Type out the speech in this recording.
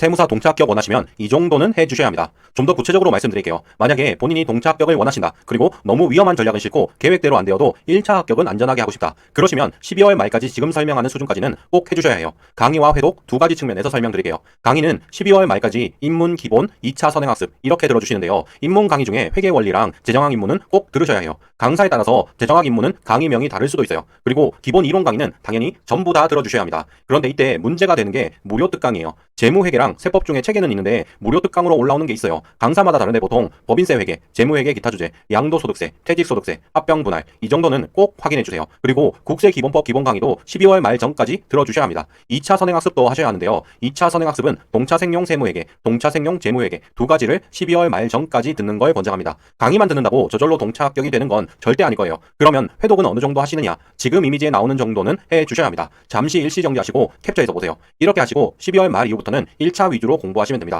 세무사 동차 합격 원하시면 이 정도는 해주셔야 합니다. 좀 더 구체적으로 말씀드릴게요. 만약에 본인이 동차 합격을 원하신다. 그리고 너무 위험한 전략은 싫고 계획대로 안 되어도 1차 합격은 안전하게 하고 싶다. 그러시면 12월 말까지 지금 설명하는 수준까지는 꼭 해주셔야 해요. 강의와 회독 두 가지 측면에서 설명드릴게요. 강의는 12월 말까지 입문 기본 2차 선행학습 이렇게 들어주시는데요. 입문 강의 중에 회계 원리랑 재정학 입문은 꼭 들으셔야 해요. 강사에 따라서 재정학 입문은 강의명이 다를 수도 있어요. 그리고 기본 이론 강의는 당연히 전부 다 들어주셔야 합니다. 그런데 이때 문제가 되는 게 무료 특강이에요. 재무회계랑 세법 중에 체계는 있는데 무료 특강으로 올라오는 게 있어요. 강사마다 다른데 보통 법인세 회계, 재무회계 기타 주제, 양도소득세, 퇴직소득세, 합병분할 이 정도는 꼭 확인해 주세요. 그리고 국세기본법 기본 강의도 12월 말 전까지 들어주셔야 합니다. 2차 선행학습도 하셔야 하는데요. 2차 선행학습은 동차생용 세무회계, 동차생용 재무회계 두 가지를 12월 말 전까지 듣는 걸 권장합니다. 강의만 듣는다고 저절로 동차 합격이 되는 건 절대 아닐 거예요. 그러면 회독은 어느 정도 하시느냐? 지금 이미지에 나오는 정도는 해 주셔야 합니다. 잠시 일시 정지하시고 캡처해서 보세요. 이렇게 하시고 12월 말 이후부터는 1차 위주로 공부하시면 됩니다.